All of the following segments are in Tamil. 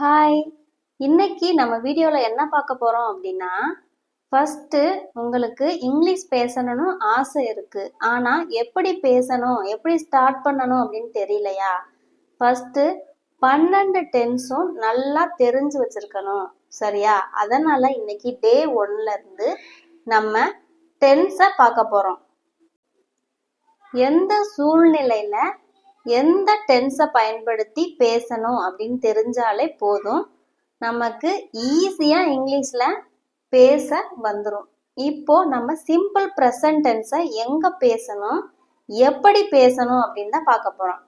ஹாய் இன்னைக்கு நம்ம வீடியோவில் என்ன பார்க்க போகிறோம் அப்படின்னா ஃபஸ்ட்டு உங்களுக்கு இங்கிலீஷ் பேசணும்னு ஆசை இருக்கு. ஆனால் எப்படி பேசணும் எப்படி ஸ்டார்ட் பண்ணணும் அப்படின்னு தெரியலையா? ஃபஸ்ட்டு பன்னெண்டு டென்ஸும் நல்லா தெரிஞ்சு வச்சிருக்கணும். சரியா? அதனால இன்னைக்கு டே ஒன்ல இருந்து நம்ம டென்ஸை பார்க்க போகிறோம் எந்த சூழ்நிலையில எந்த டென்ஸை பயன்படுத்தி பேசணும் அப்படின்னு தெரிஞ்சாலே போதும். நமக்கு ஈஸியாக இங்கிலீஷில் பேச வந்துடும் இப்போ நம்ம சிம்பிள் ப்ரெசன்ட் டென்ஸை எங்கே பேசணும் எப்படி பேசணும் அப்படின்னு தான் பார்க்க போகிறோம்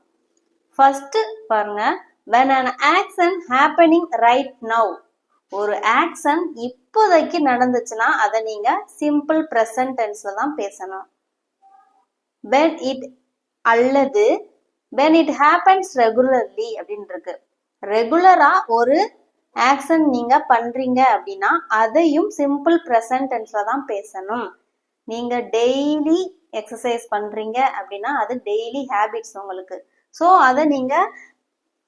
ஃபர்ஸ்ட் பாருங்க when an action happening right now ஒரு ஆக்ஷன் இப்போதைக்கு நடந்துச்சுன்னா அதை நீங்கள் சிம்பிள் ப்ரெசன்ட் டென்ஸில் தான் பேசணும். வென் இட் அல்லது வென் இட் ஹேப்பன்ஸ் ரெகுலர்லி அப்படின்னு இருக்கு ரெகுலரா ஒரு ஆக்ஷன் நீங்க பண்றீங்க அப்படின்னா அதையும் சிம்பிள் ப்ரெசன்ட் டென்ஸ்ல தான் பேசணும். நீங்க டெய்லி எக்ஸசைஸ் பண்றீங்க அப்படின்னா அது டெய்லி ஹேபிட்ஸ் உங்களுக்கு. ஸோ அதை நீங்க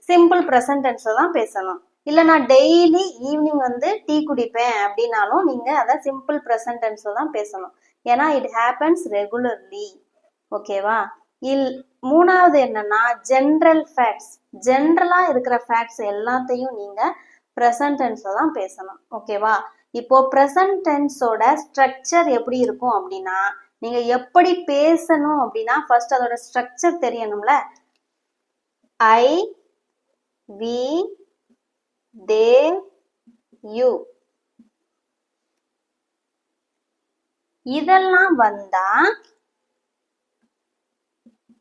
சிம்பிள் ப்ரெசன்ட் டென்ஸ்ல தான் பேசணும். இல்ல நான் டெய்லி ஈவினிங் வந்து டீ குடிப்பேன் அப்படின்னாலும் நீங்க அதை சிம்பிள் ப்ரெசன்ட் டென்ஸ்ல தான் பேசணும். ஏன்னா இட் ஹேப்பன்ஸ் ரெகுலர்லி ஓகேவா இல் மூணாவது என்னன்னா ஜென்ரல் ஃபேக்ட்ஸ் ஜென்ரலா இருக்கிற ஃபேக்ட்ஸ் எல்லாத்தையும் நீங்க ப்ரெசன்ட் டென்ஸ்ல தான் பேசணும். ஓகேவா இப்போ ப்ரெசன்ட் டென்ஸோட ஸ்ட்ரக்சர் எப்படி இருக்கும் அப்படின்னா நீங்க எப்படி பேசணும் அப்படின்னா ஃபர்ஸ்ட் அதோட ஸ்ட்ரக்சர் தெரியணும்ல? ஐ வி தே யூ இதெல்லாம் வந்தா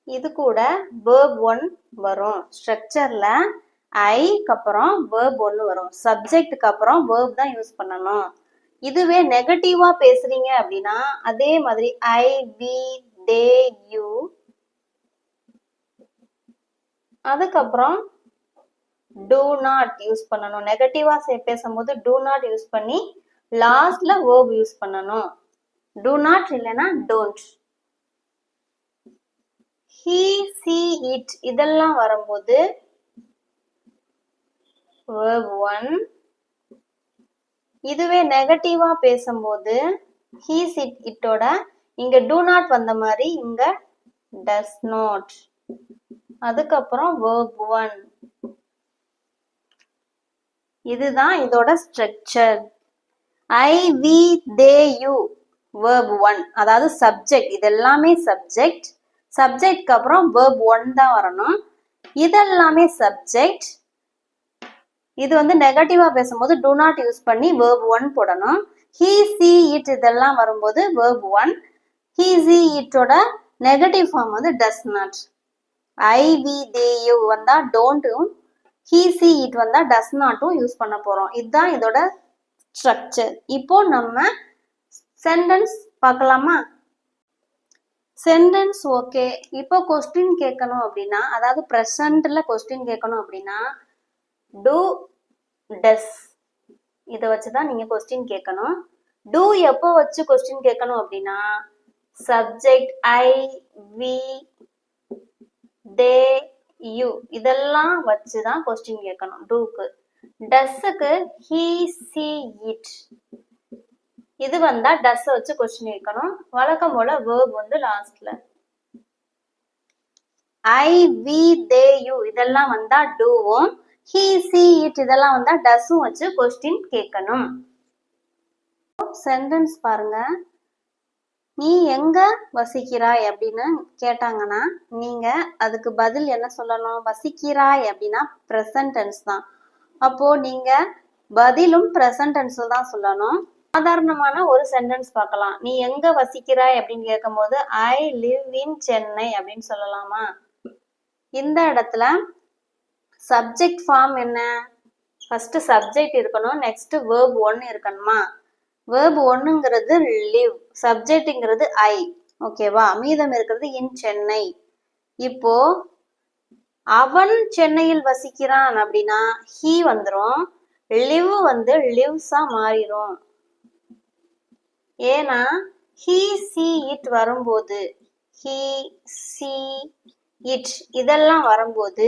இது கூட வேர்ப் ஒன் வரும். ஸ்ட்ரக்சர்ல ஐக்கு அப்புறம் வேர்ப் ஒன்று வரும். சப்ஜெக்ட்டுக்கு அப்புறம் வேர்ப் தான் யூஸ் பண்ணணும். இதுவே நெகட்டிவா பேசுறீங்க அப்படின்னா அதே மாதிரி ஐ வி தே யூ அதுக்கப்புறம் டூ நாட் யூஸ் பண்ணணும். நெகட்டிவா பேசும்போது டூ நாட் யூஸ் பண்ணி லாஸ்ட்ல வேர்ப் யூஸ் பண்ணணும். டூ நாட் இல்லைன்னா டோன்ட் ஹீ சி இட் இதெல்லாம் வரும்போது verb ஒன் இதுவே நெகட்டிவா பேசும்போது ஹீ சிட் இட்டோட இங்க டூ நாட் வந்த மாதிரி இங்க டஸ் நாட் அதுக்கப்புறம் வேர்ப் ஒன் இதுதான் இதோட structure I we they you verb one அதாவது சப்ஜெக்ட் இது எல்லாமே சப்ஜெக்ட் சப்ஜெக்ட்க்கு அப்புறம் வேர்ப் ஒன் தான் வரணும். இதெல்லாமே சப்ஜெக்ட் இது வந்து நெகட்டிவா பேசும்போது டூ நாட் யூஸ் பண்ணி வேர்ப் ஒன் போடணும். ஹீ சி இட் இதெல்லாம் வரும்போது வேர்ப் ஒன் ஹீ சி இட்டோட நெகட்டிவ் ஃபார்ம் வந்து does not I we they you வந்தா டோன்ட்டும் ஹீ சி இட் வந்தா டஸ் நாட்டும் யூஸ் பண்ண போறோம். இதுதான் இதோட ஸ்ட்ரக்சர் இப்போ நம்ம சென்டென்ஸ் பார்க்கலாமா? சென்டென்ஸ் ஓகே இப்போ கொஸ்டின் கேட்கணும் அப்படின்னா அதாவது ப்ரெசன்ட்ல கொஸ்டின் கேட்கணும் அப்படின்னா டூ டஸ் இதை வச்சு தான் நீங்கள் கொஸ்டின் கேட்கணும். டூ எப்போ வச்சு கொஸ்டின் கேட்கணும் அப்படின்னா subject I we they you இதெல்லாம் வச்சு தான் கொஸ்டின் கேட்கணும் டூக்கு டஸ்ஸுக்கு ஹீ சி இட் இது வந்தா டஸ் வச்சு கொஸ்டின் கேட்கணும். வழக்கம் போல வேர்ப் வந்து லாஸ்ட்ல ஐ வி தே யூ இதெல்லாம் வந்தா டூவும் ஹி சி இட் இதெல்லாம் வந்தா டஸும் வச்சு கொஸ்டின் கேட்கணும். சென்டென்ஸ் பாருங்க. நீ எங்க வசிக்கிறாய் அப்படின்னு கேட்டாங்கன்னா நீங்க அதுக்கு பதில் என்ன சொல்லணும்? வசிக்கிறாய் அப்படின்னா ப்ரெசன்டென்ஸ் தான். அப்போ நீங்க பதிலும் ப்ரெசன்ட் தான் சொல்லணும். சாதாரணமான ஒரு சென்டென்ஸ் பார்க்கலாம். நீ எங்க வசிக்கிறாய் அப்படின்னு கேட்கும்போது ஐ லிவ் இன் சென்னை அப்படின்னு சொல்லலாமா? இந்த இடத்துல சப்ஜெக்ட் ஃபார்ம் என்ன? ஃபர்ஸ்ட் சப்ஜெக்ட் இருக்கணும் நெக்ஸ்ட் வேர்ப் ஒன்னு இருக்கணுமா? வேர்ப் ஒன்னுங்கிறது லிவ் சப்ஜெக்ட்ங்கிறது ஐ ஓகேவா மீதம் இருக்கிறது இன் சென்னை இப்போ அவன் சென்னையில் வசிக்கிறான் அப்படின்னா ஹீ வந்துடும் லிவ் வந்து லிவ்ஸா மாறிடும் ஏன்னா ஹீ சி இட் வரும்போது ஹீ சி இட் இதெல்லாம் வரும்போது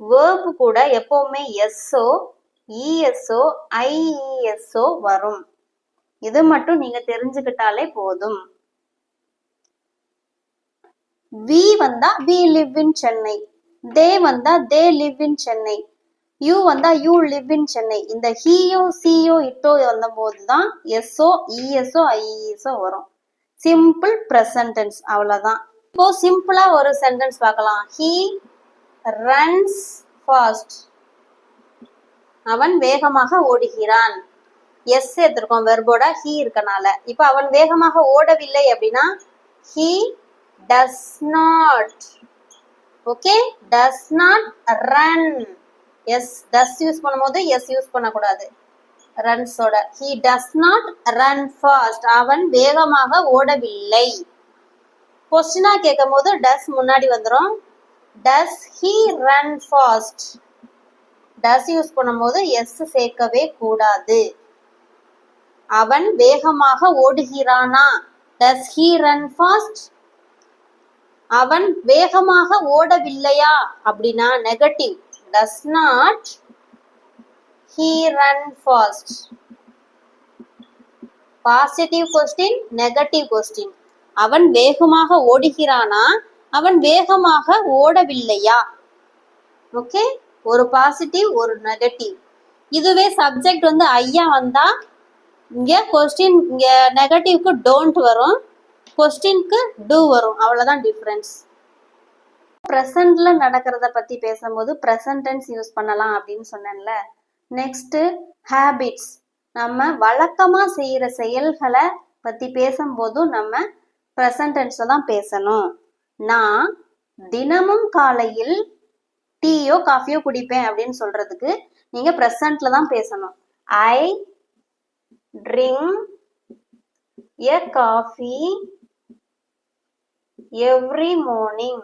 வேர்பு கூட எப்பவுமே எஸ்ஸோ இஎஸ்ஓ ஐஇஎஸ்ஓ வரும். இது மட்டும் நீங்க தெரிஞ்சுக்கிட்டாலே போதும். வி வந்தா we live in Chennai. They வந்தா they live in Chennai. You வந்தா யூ லிவ் இன் சென்னை. இந்த ஹியோ சியோ இட்டோ வந்த போதுதான் எஸ்ஓ இஎஸ்ஓ ஐஇஎஸ்ஓ வரும். சிம்பிள் ப்ரெசன்டென்ஸ் அவ்வளோதான் இப்போ சிம்பிளா ஒரு சென்டென்ஸ் பார்க்கலாம். ஹி ரன்ஸ் ஃபாஸ்ட் அவன் வேகமாக ஓடுகிறான். எஸ் சேர்த்திருக்கோம் வெர்போட ஹீ இருக்கனால. இப்போ அவன் வேகமாக ஓடவில்லை அப்படின்னா he does not okay does not run S does use பண்ணும்போது எஸ் யூஸ் பண்ணக்கூடாது. ரன்ஸோட he does not run fast அவன் வேகமாக ஓடவில்லை. கொஸ்டினா கேட்கும் போது டஸ் முன்னாடி வந்துடும் does he run fast does use பண்ணும்போது எஸ் சேர்க்கவே கூடாது. அவன் வேகமாக ஓடுகிறானா? டஸ் ஹி ரன் ஃபாஸ்ட் அவன் வேகமாக ஓடவில்லையா? அப்படின்னா negative does not he run fast positive question negative question அவன் வேகமாக ஓடுகிறானா? அவன் வேகமாக ஓடவில்லையா? ஓகே ஒரு பாசிட்டிவ் ஒரு நெகட்டிவ் இதுவே சப்ஜெக்ட் வந்து ஐயா வந்தா இங்க கொஸ்டின் இங்க நெகட்டிவ்க்கு டோன்ட் வரும். கொஸ்டின்க்கு டூ வரும். அவ்வளவுதான் டிஃபரன்ஸ் ப்ரெசன்ட்ல நடக்கிறத பத்தி பேசும்போது ப்ரெசன்ட் டென்ஸ் யூஸ் பண்ணலாம் அப்படின்னு சொன்னேன்ல. நெக்ஸ்ட் ஹேபிட்ஸ் நம்ம வழக்கமா செய்யற செயல்களை பத்தி பேசும்போதும் நம்ம ப்ரெசன்ட் டென்ஸ்ல தான் பேசணும். நான் தினமும் காலையில் டீயோ காஃபியோ குடிப்பேன் அப்படின்னு சொல்றதுக்கு நீங்க ப்ரெசன்ட்ல தான் பேசணும். I drink a coffee every morning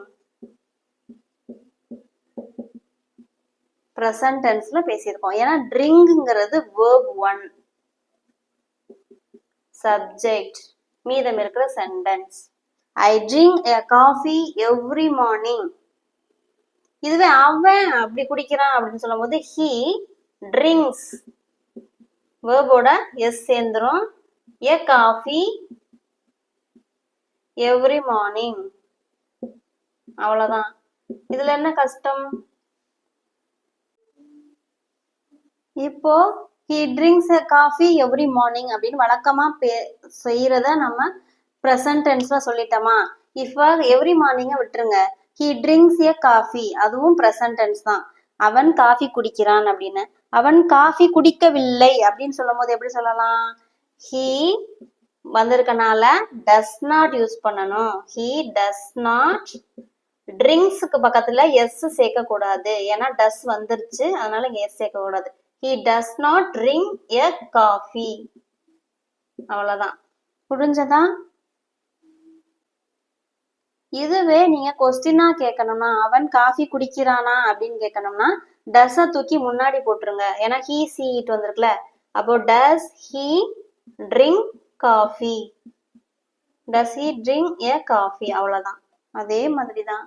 present டென்ஸ்ல பேசியிருக்கோம். ஏன்னா ட்ரிங்குங்கிறது வேர்ப் ஒன் சப்ஜெக்ட் மீதம் இருக்கிற sentence I drink a coffee every morning இதுவே அவன் அப்படி குடிக்கிறான் அப்படின்னு சொல்லும்போது ஹி ட்ரிங்க்ஸ் வேர்போட எஸ் சேர்ந்துரும். எ காஃபி எவ்ரி மார்னிங் அவ்வளவுதான். இதுல என்ன கஷ்டம்? இப்போ he drinks a coffee every morning அப்படின்னு வழக்கமா பே செய்யறத நம்ம ப்ரெசன்ட் டென்ஸ்ல சொல்லிட்டோமா? இஃப் எவ்ரி மார்னிங்க விட்டுருங்க. ஹி ட்ரிங்க்ஸ் எ காஃபி அதுவும் ப்ரெசன்ட் டென்ஸ் தான். அவன் காஃபி குடிக்கிறான் அப்படின்னு. அவன் காஃபி குடிக்கவில்லை அப்படின்னு சொல்லும் போது எப்படி சொல்லலாம்? ஹி வந்திருக்கனால டஸ் நாட் யூஸ் பண்ணணும். ஹி டஸ் நாட் ட்ரிங்க்ஸுக்கு பக்கத்துல எஸ் சேர்க்க கூடாது ஏன்னா டஸ் வந்துருச்சு. அதனால இங்க எஸ் சேர்க்க கூடாது he does not drink a coffee அவ்வளோதான் புரிஞ்சதா? இதுவே நீங்க கொஸ்டினா கேட்கணும்னா அவன் காஃபி குடிக்கிறானா அப்படின்னு கேட்கணும்னா டஸ தூக்கி முன்னாடி போட்டுருங்க. ஏன்னா ஹீ சி இட் வந்திருக்குல அப்போ does he drink coffee does he drink a coffee அவ்வளோதான் அதே மாதிரி தான்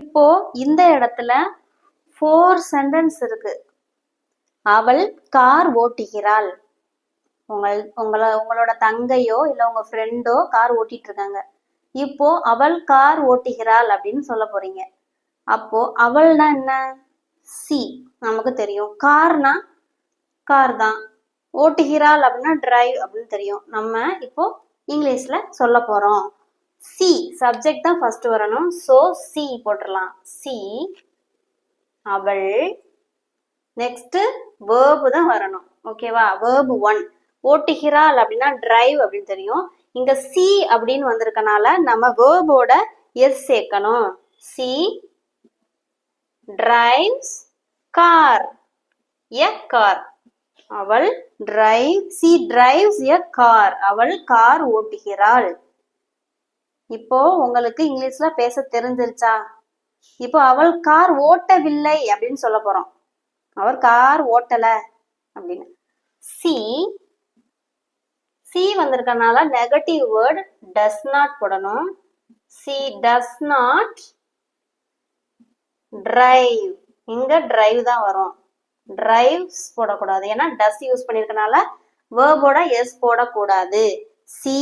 இப்போ இந்த இடத்துல ஃபோர் சென்டென்ஸ் இருக்கு. அவள் கார் ஓட்டுகிறாள். உங்கள் உங்கள உங்களோட தங்கையோ இல்ல உங்க ஃப்ரெண்டோ கார் ஓட்டிட்டு இருக்காங்க இப்போ அவள் கார் ஓட்டுகிறாள் அப்படின்னு சொல்ல போறீங்க. அப்போ அவள்னா என்ன? சி நமக்கு தெரியும். கார்னா கார் தான். ஓட்டுகிறாள் அப்படின்னா டிரைவ் அப்படின்னு தெரியும். நம்ம இப்போ இங்கிலீஷ்ல சொல்ல போறோம். சி சப்ஜெக்ட் தான் ஃபர்ஸ்ட் வரணும். சோ சி போட்டுடலாம். சி அவள் நெக்ஸ்ட் வேர்பு தான் வரணும். ஓகேவா வேர்பு ஒன் ஓட்டுகிறாள் அப்படின்னா டிரைவ் அப்படின்னு தெரியும். இங்க சி அப்படின்னு வந்திருக்கனால நம்ம வேர்போட எஸ் சேர்க்கணும். She drives car a car அவள் drive she drives a car அவள் கார் ஓட்டுகிறாள். இப்போ உங்களுக்கு இங்கிலீஷ்ல பேச தெரிஞ்சிருச்சா? இப்போ அவள் கார் ஓட்டவில்லை அப்படின்னு சொல்ல போறோம். அவர் கார் ஓட்டல அப்படின்னு. சி சி வந்திருக்கனால நெகட்டிவ் வேர்டு டஸ் நாட் போடணும். சி டஸ் நாட் டிரைவ் இங்க டிரைவ் தான் வரும். டிரைவ்ஸ் போடக்கூடாது. ஏன்னா டஸ் யூஸ் பண்ணிருக்கனால வேர்போட எஸ் போடக்கூடாது. She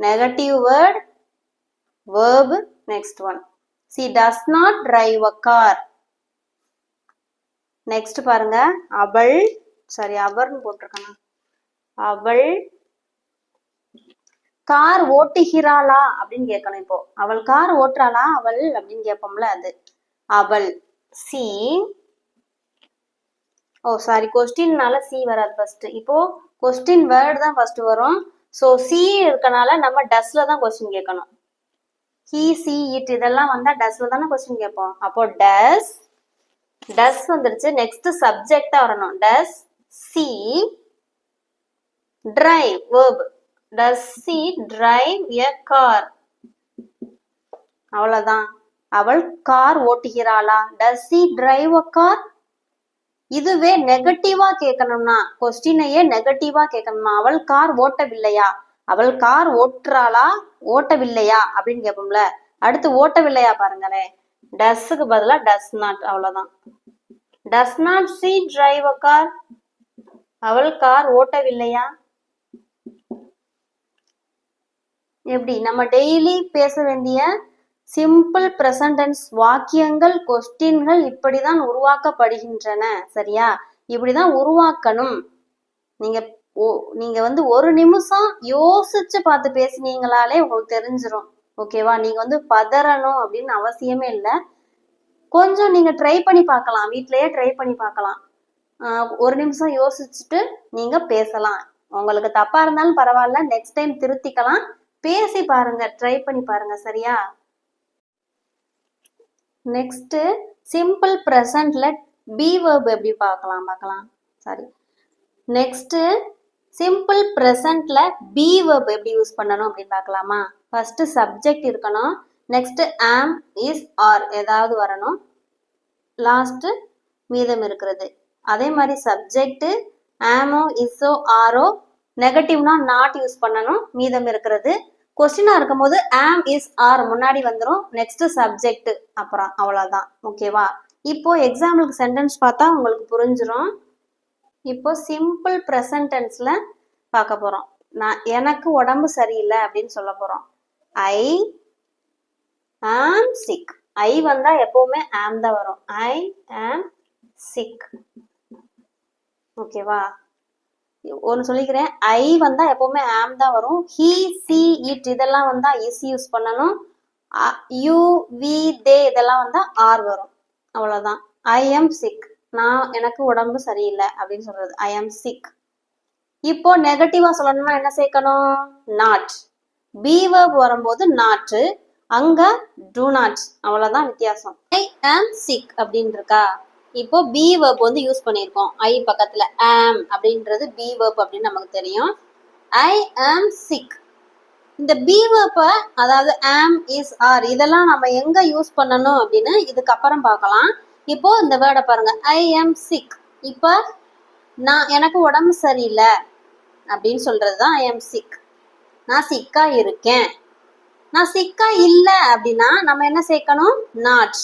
negative word verb next one she does not drive a car next பாருங்க. அவள் சாரி அவர்னு போட்டிருக்கணும் அவள் கார் ஓட்டுகிறாளா அப்படின்னு கேட்கணும் இப்போ. அவள் கார் ஓட்டுறாளா அவள் அப்படின்னு கேட்போம்ல அது. அவள் சி ஓ சாரி கொஸ்டின்னால சி வராது ஃபர்ஸ்ட் இப்போ கொஸ்டின் வேர்டு தான் ஃபர்ஸ்ட் வரும். ஸோ சி இருக்கனால நம்ம டஸ்ல தான் கொஸ்டின் கேட்கணும். ஹி சி இட் இதெல்லாம் வந்தா டஸ்ல தானே கொஸ்டின் கேட்போம். அப்போ டஸ் டஸ் வந்துருச்சு. நெக்ஸ்ட் சப்ஜெக்டா வரணும். Does she drive verb. Does she drive a car. அவ்வளவுதான். அவள் car ஓட்டுகிறாளா? Does she drive a car? இதுவே நெகட்டிவா கேட்கணும்னா கொஸ்டினையே நெகட்டிவா கேட்கணும்னா அவள் கார் ஓட்டவில்லையா? அவள் கார் ஓட்டுறாளா? ஓட்டவில்லையா? அப்படின்னு கேட்போம்ல. அடுத்து ஓட்டவில்லையா பாருங்களேன். டஸ்ஸுக்கு பதிலா டஸ் நாட் அவ்வளவுதான். Does not she drive a car அவள் கார் ஓட்டவில்லையா? எப்படி? நம்ம டெய்லி பேச வேண்டிய சிம்பிள் பிரசன்டென்ஸ் வாக்கியங்கள் கொஸ்டின்கள் இப்படிதான் உருவாக்கப்படுகின்றன. சரியா? இப்படிதான் உருவாக்கணும். நீங்க நீங்க வந்து ஒரு நிமிஷம் யோசிச்சு பார்த்து பேசுனீங்களாலே உங்களுக்கு தெரிஞ்சிரும். ஓகேவா? நீங்க வந்து பதறணும் அப்படின்னு அவசியமே இல்லை. கொஞ்சம் நீங்க ட்ரை பண்ணி பார்க்கலாம். வீட்லயே ட்ரை பண்ணி பார்க்கலாம். ஆஹ் ஒரு நிமிஷம் யோசிச்சுட்டு நீங்க பேசலாம். உங்களுக்கு தப்பா இருந்தாலும் பரவாயில்ல. நெக்ஸ்ட் டைம் திருத்திக்கலாம். பேசி பாருங்க. ட்ரை பண்ணி பாருங்க. சரியா? நெக்ஸ்ட் சிம்பிள் ப்ரெசன்ட்ல பி வேர்ப் எப்படி பார்க்கலாம்? பார்க்கலாம். சாரி நெக்ஸ்ட் சிம்பிள் ப்ரெசன்ட்ல பி வேர்ப் எப்படி யூஸ் பண்ணணும் அப்படின்னு பார்க்கலாமா? ஃபஸ்ட்டு சப்ஜெக்ட் இருக்கணும். நெக்ஸ்ட்டு ஆம் இஸ் ஆர் ஏதாவது வரணும். லாஸ்ட்டு மீதம் இருக்கிறது. அதே மாதிரி சப்ஜெக்ட்டு ஆமோ இஸ்ஸோ ஆரோ நெகட்டிவ்னா நாட் யூஸ் பண்ணணும். மீதம் இருக்கிறது. கொஸ்டினாக இருக்கும்போது ஆம் இஸ் ஆர் முன்னாடி வந்துடும் நெக்ஸ்ட் சப்ஜெக்ட் அப்புறம் அவ்வளோதான் ஓகேவா இப்போ எக்ஸாம்பிளுக்கு சென்டென்ஸ் பார்த்தா உங்களுக்கு புரிஞ்சிடும் இப்போ சிம்பிள் ப்ரெசன்டென்ஸில் பார்க்க போகிறோம் நான் எனக்கு உடம்பு சரியில்லை அப்படின்னு சொல்ல போகிறோம் ஐ ஆம் சிக் ஐ வந்தா எப்பவுமே ஆம் தான் வரும். ஐ ஆம் சிக் ஓகேவா ஒன்று சொல்லிக்கிறேன். ஐ வந்தா எப்பவுமே ஆம் தான் வரும். ஹி சி இட் இதெல்லாம் வந்தா இஸ் யூஸ் பண்ணணும். யூ வி தே இதெல்லாம் வந்தா ஆர் வரும். அவ்வளோதான் ஐ எம் சிக் நான் எனக்கு உடம்பு சரியில்லை அப்படின்னு சொல்றது. ஐ எம் சிக் இப்போ நெகட்டிவா சொல்லணும்னா என்ன சேர்க்கணும்? நாட் பி verb வரும்போது நாட்டு அங்க டூ நாட் அவ்வளவுதான் வித்தியாசம். ஐ ஆம் சிக் அப்படின்னு இருக்கா இப்போ பி verb வந்து யூஸ் பண்ணியிருக்கோம். ஐ பக்கத்துல ஆம் அப்படின்றது பி verb அப்படின்னு நமக்கு தெரியும். ஐ ஆம் சிக் இந்த பி verb அதாவது ஆம் இஸ் ஆர் இதெல்லாம் நம்ம எங்க யூஸ் பண்ணணும் அப்படின்னு இதுக்கப்புறம் பார்க்கலாம். இப்போ இந்த வேர்டை பாருங்க. ஐ ஆம் சிக் இப்போ நான் எனக்கு உடம்பு சரியில்லை அப்படின்னு சொல்றது தான் ஐ ஆம் சிக் நான் சிக்கா இருக்கேன். நான் சிக்கா இல்லை அப்படின்னா நம்ம என்ன சேர்க்கணும்? நாட்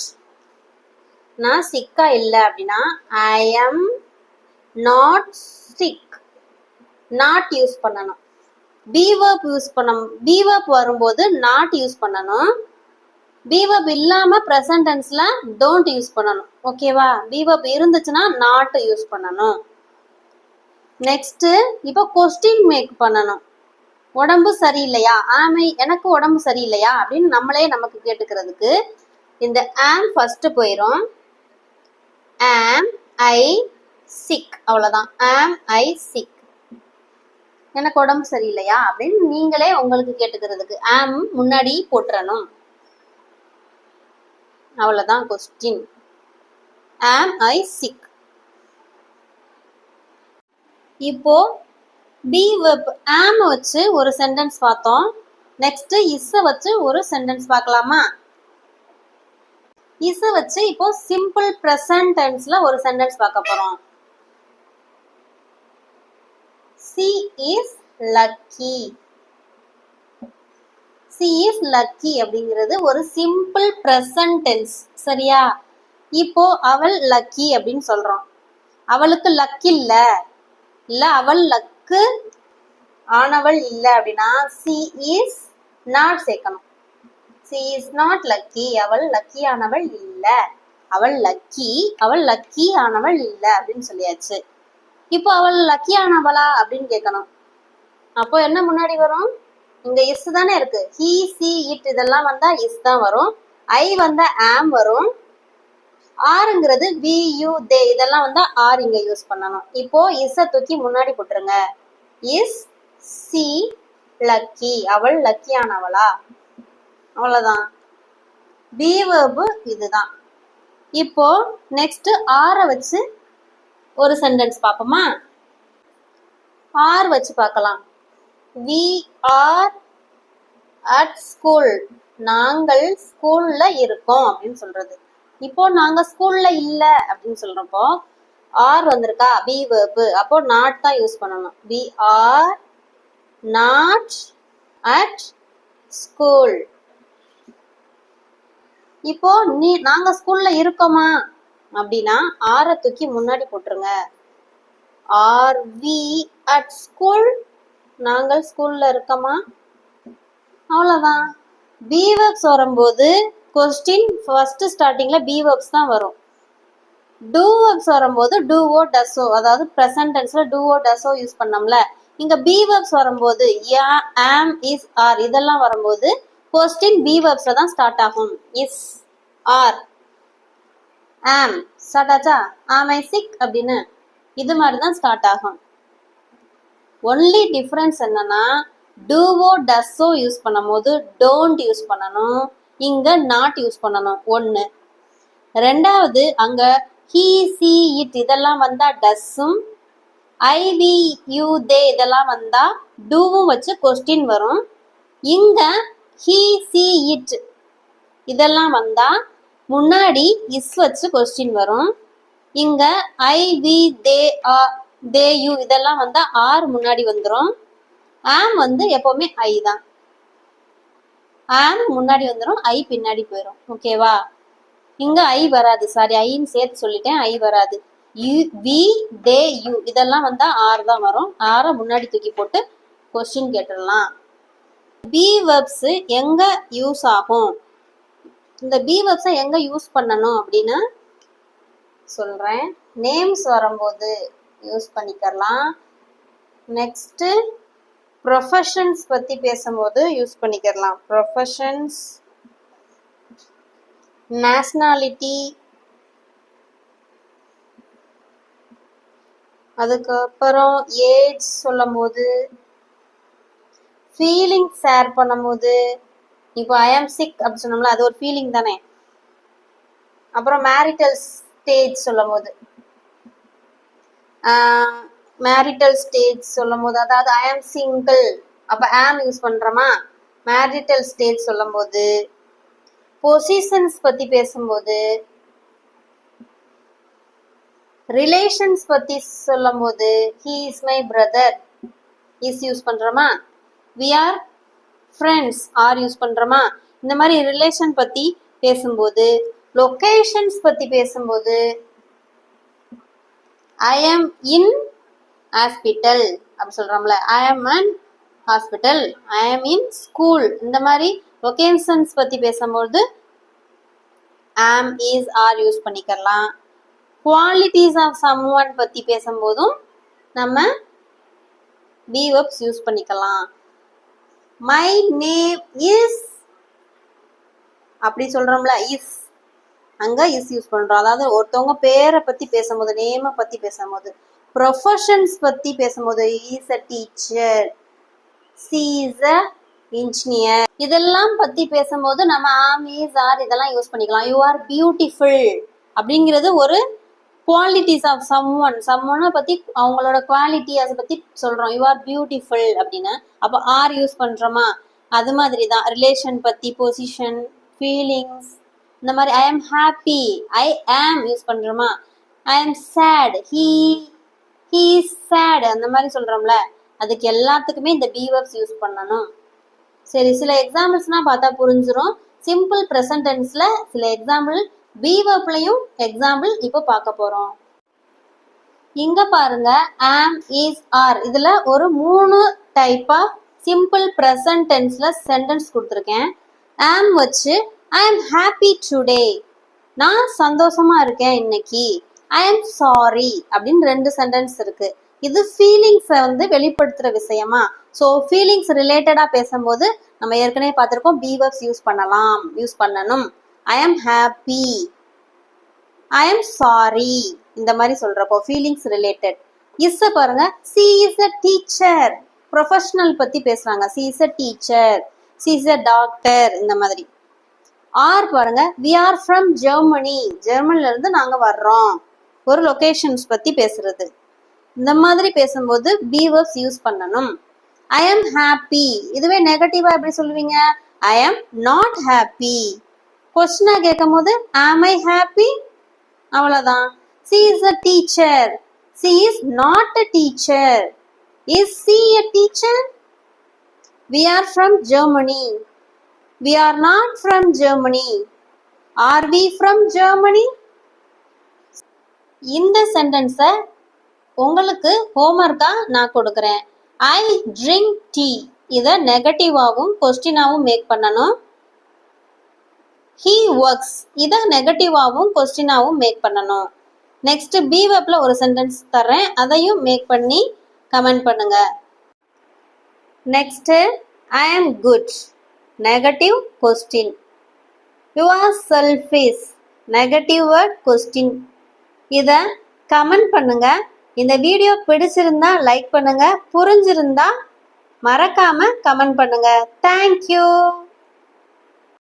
நான் சிக்கா இல்லை அப்படின்னா I am not sick not use பண்ணணும். பீவர்ப் யூஸ் பண்ண பீவர்ப் வரும்போது நாட் யூஸ் பண்ணணும். பீவர்ப் இல்லாம ப்ரெசன்ட் டென்ஸ்ல டோன்ட் யூஸ் பண்ணணும். ஓகேவா பீவர்ப் இருந்துச்சுன்னா நாட் யூஸ் பண்ணணும். நெக்ஸ்ட் இப்போ கொஸ்டின் மேக் பண்ணணும். உடம்பு சரியில்லையா? ஆமை எனக்கு உடம்பு சரியில்லையா? அப்படின்னு நம்மளே நமக்கு கேட்டுக்கிறதுக்கு இந்த ஆம் ஃபர்ஸ்ட் போயிடும் ஆம் ஐ சிக் அவ்வளவுதான். ஆம் ஐ சிக் எனக்கு உடம்பு சரியில்லையா? அப்படின்னு நீங்களே உங்களுக்கு கேட்டுக்கிறதுக்கு ஆம் முன்னாடி போட்டுறணும் அவ்வளவுதான் கொஸ்டின் ஆம் ஐ சிக் இப்போ பி வெப் ஆம் வச்சு ஒரு சென்டென்ஸ் பார்த்தோம். நெக்ஸ்ட் இஸ் வச்சு ஒரு சென்டென்ஸ் பார்க்கலாமா? இஸ் வச்சு இப்போ சிம்பிள் ப்ரெசன்ட் டென்ஸ்ல ஒரு சென்டென்ஸ் பார்க்க போறோம். She is lucky she is lucky அப்படிங்கிறது ஒரு சிம்பிள் ப்ரெசன்ட் டென்ஸ் சரியா? இப்போ அவள் லக்கி அப்படின்னு சொல்றோம். அவளுக்கு லக் இல்ல. இல்ல அவள் லக் லக்கு ஆனவள் இல்ல அப்படின்னா சி இஸ் நாட் சேர்க்கணும். சி இஸ் நாட் லக்கி அவள் லக்கி ஆனவள் இல்ல. அவள் லக்கி அவள் லக்கி ஆனவள் இல்ல அப்படின்னு சொல்லியாச்சு. இப்போ அவள் லக்கி ஆனவளா அப்படின்னு கேட்கணும். அப்போ என்ன முன்னாடி வரும்? இங்க இஸ் தானே இருக்கு. ஹி சி இட் இதெல்லாம் வந்தா இஸ் தான் வரும். ஐ வந்தா ஆம் வரும். ஆறுங்கிறது வி யூ தே இதெல்லாம் வந்தா ஆர் இங்க யூஸ் பண்ணணும். இப்போ இஸ்ஸை தூக்கி முன்னாடி போட்டுருங்க. Is she lucky. அவள் லக்கியானவளா? அவ்வளோதான் பி வேர்பு இதுதான். இப்போ நெக்ஸ்ட் ஆரை வச்சு ஒரு சென்டென்ஸ் பார்ப்போமா? ஆர் வச்சு பார்க்கலாம். வி ஆர் அட் ஸ்கூல் நாங்கள் ஸ்கூல்ல இருக்கோம் அப்படின்னு சொல்றது. இப்போ நாங்க ஸ்கூல்ல இல்ல அப்படின்னு சொல்றப்போ ஆர் வந்திருக்கா? பி வேர்பு அப்போ நாட் தான் யூஸ் பண்ணணும். We are not at school இப்போ நீ நாங்க ஸ்கூல்ல இருக்கோமா? அப்படின்னா ஆரை தூக்கி முன்னாடி போட்டுருங்க. ஆர் வி அட் ஸ்கூல் நாங்கள் ஸ்கூல்ல இருக்கோமா? அவ்வளோதான் பி வேர்ப்ஸ் வரும்போது கொஸ்டின் ஃபர்ஸ்ட் ஸ்டார்டிங்ல பி வேர்ப்ஸ் தான் வரும். டூ வேர்ப்ஸ் வரும்போது டூஓ டஸோ அதாவது ப்ரெசன்ட் டென்ஸில் டூஓ டஸோ யூஸ் பண்ணோம்ல. இங்க பி வேர்ப்ஸ் வரும்போது யா ஆம் இஸ் ஆர் இதெல்லாம் வரும்போது கொஸ்டின் பி வேர்ப்ஸ்ல தான் ஸ்டார்ட் ஆகும். இஸ் ஆர் ஆம் ஸ்டார்ட் ஆச்சா? ஆம் ஐ சிக் அப்படின்னு இது மாதிரி தான் ஸ்டார்ட் ஆகும். ஒன்லி டிஃப்ரென்ஸ் என்னன்னா டூவோ டஸ்ஸோ யூஸ் பண்ணும்போது டோன்ட் யூஸ் பண்ணணும். இங்க நாட் யூஸ் பண்ணணும். ஒன்று ரெண்டாவது அங்க ஹீ சி இட் இதெல்லாம் வந்தா டஸ்ஸும் ஐ வி யூ தே இதெல்லாம் வந்தா டூவும் வச்சு கொஸ்டின் வரும். இங்க ஹீ சி இட் இதெல்லாம் வந்தா முன்னாடி இஸ் வச்சு கொஸ்டின் வரும். இங்க ஐ we they ah they you இதெல்லாம் வந்தா ஆர் முன்னாடி வந்துடும் ஆம் வந்து எப்பவுமே ஐ தான். ஆம் முன்னாடி வந்துடும் ஐ பின்னாடி போயிடும் ஓகேவா இங்க ஐ வராது. சாரி ஐன்னு சேர்த்து சொல்லிட்டேன். ஐ வராது. You we they you. இதெல்லாம் வந்தா ஆர் தான் வரும். ஆரை முன்னாடி தூக்கி போட்டு கொஸ்டின் கேட்டுடலாம். பி வெப்ஸ் எங்க யூஸ் ஆகும்? இந்த பி வெர்ப்ஸை எங்க யூஸ் பண்ணணும் அப்படின்னு சொல்றேன். நேம்ஸ் வரும்போது யூஸ் பண்ணிக்கலாம். நெக்ஸ்ட் ப்ரொஃபஷன்ஸ் பத்தி பேசும்போது யூஸ் பண்ணிக்கலாம். ப்ரொஃபஷன்ஸ் நேஷ்னாலிட்டி அதுக்கப்புறம் ஏஜ் சொல்லும் போது ஃபீலிங் ஷேர் பண்ணும்போது இப்போ ஐ ஆம் சிக் அப்படி சொன்னோம்ல அது ஒரு ஃபீலிங் தானே? அப்புறம் மேரிட்டல் ஸ்டேஜ் சொல்லும் போது மேரிட்டல் ஸ்டேஜ் சொல்லும் போது அதாவது ஐ ஆம் சிங்கிள் அப்போ ஆம் யூஸ் பண்ணுறோமா மேரிட்டல் ஸ்டேஜ் சொல்லும் போது பொசிஷன்ஸ் பற்றி பேசும்போது ரிலேஷன்ஸ் பற்றி சொல்லும் போது he is my brother is use பண்ணுறோமா we are friends are use பண்ணுறோமா இந்த மாதிரி ரிலேஷன் பற்றி பேசும்போது லொக்கேஷன்ஸ் பற்றி பேசும்போது ஐ ஆம் இன் ஹாஸ்பிட்டல் அப்படி சொல்கிறோம்ல ஐ ஆம் அன் ஹாஸ்பிட்டல் ஐ ஆம் இன் ஸ்கூல் இந்த மாதிரி லொக்கேஷன்ஸ் பற்றி பேசும்போது ஆம் இஸ் ஆர் யூஸ் பண்ணிக்கலாம். குவாலிட்டிஸ் ஆஃப் சம் ஒன் பற்றி பேசும்போதும் நம்ம பி யூஸ் பண்ணிக்கலாம். மை நேம் இஸ் அப்படி சொல்றோம்ல இஸ் அங்க இஸ் யூஸ் பண்ணுறோம் அதாவது ஒருத்தவங்க பேரை பத்தி பேசும்போது நேமை பத்தி பேசும்போது. ப்ரொஃபஷன்ஸ் பத்தி பேசும்போது is a teacher she is a engineer இதெல்லாம் பத்தி பேசும்போது நம்ம ஆமீஸ் ஆர் இதெல்லாம் யூஸ் பண்ணிக்கலாம். யூ ஆர் பியூட்டிஃபுல் அப்படிங்கிறது ஒரு குவாலிட்டிஸ் ஆஃப் சம் ஒன் சம் ஒன்னை பற்றி அவங்களோட குவாலிட்டி அதை பற்றி சொல்கிறோம் யூ ஆர் பியூட்டிஃபுல் அப்படின்னு. அப்போ ஆர் யூஸ் பண்ணுறோமா அது மாதிரி தான் ரிலேஷன் பற்றி பொசிஷன் ஃபீலிங்ஸ் இந்த மாதிரி ஐ ஆம் ஹாப்பி ஐ ஆம் யூஸ் பண்ணுறோமா ஐ ஆம் சேட் ஹீ ஹீ சேட் அந்த மாதிரி சொல்கிறோம்ல அதுக்கு எல்லாத்துக்குமே இந்த பீவர்ஸ் யூஸ் பண்ணணும். சரி சில எக்ஸாம்பிள்ஸ்லாம் பார்த்தா புரிஞ்சிடும் சிம்பிள் ப்ரெசன்ட் டென்ஸில் சில எக்ஸாம்பிள் பீவர்ப்லையும் எக்ஸாம்பிள் இப்போ பார்க்க போகிறோம் இங்கே பாருங்க ஆம் இஸ் ஆர் இதில் ஒரு மூணு டைப் ஆஃப் சிம்பிள் ப்ரெசன்ட் டென்ஸ்ல சென்டென்ஸ் கொடுத்துருக்கேன். ஆம் வச்சு ஐ am ஹாப்பி டுடே நான் சந்தோஷமா இருக்கேன் இன்னைக்கு. ஐ am சாரி அப்படின்னு ரெண்டு சென்டென்ஸ் இருக்குது இது ஃபீலிங்ஸை வந்து வெளிப்படுத்துகிற விஷயமா? ஸோ ஃபீலிங்ஸ் ரிலேட்டடாக பேசும்போது நம்ம ஏற்கனவே பார்த்துருக்கோம் பீவர்ஸ் யூஸ் பண்ணலாம் யூஸ் பண்ணணும். ஐ am happy I am sorry இந்த மாதிரி சொல்கிறப்போ ஃபீலிங்ஸ் ரிலேட்டட் இஸ் பாருங்க she is a teacher professional பற்றி பேசுகிறாங்க she is a teacher she is a doctor இந்த மாதிரி. ஆர் பாருங்க வி ஆர் ஃப்ரம் ஜெர்மனி ஜெர்மனில இருந்து வர்றோம். ஒரு லொகேஷன்ஸ் பற்றி பேசுறது. இந்த மாதிரி பேசும்போது பீவர்ஸ் யூஸ் பண்ணணும். ஐ am ஹாப்பி இதுவே நெகட்டிவா எப்படி சொல்லுவீங்க? ஐ am நாட் ஹாப்பி கொஸ்டினா கேட்கும் போது ஆம் ஐ ஹாப்பி அவ்வளவுதான். She is a teacher she is not a teacher is she a teacher we are from Germany we are not from Germany are we from Germany இந்த சென்டென்ஸை உங்களுக்கு ஹோம்ஒர்க்காக நான் கொடுக்குறேன். ஐ ட்ரிங்க் டீ இதை நெகட்டிவாகவும் கொஸ்டினாகவும் மேக் பண்ணணும். ஹீ ஒர்க்ஸ் இதை நெகட்டிவாகவும் கொஸ்டினாகவும் மேக் பண்ணணும். நெக்ஸ்ட் பி வெப்பில் ஒரு சென்டென்ஸ் தர்றேன். அதையும் மேக் பண்ணி கமெண்ட் பண்ணுங்க. Next I am good negative question you are selfish negative word question இதை கமெண்ட் பண்ணுங்கள் இந்த வீடியோ பிடிச்சிருந்தா லைக் பண்ணுங்க. புரிஞ்சிருந்தா மறக்காம கமெண்ட் பண்ணுங்க. தேங்க்யூ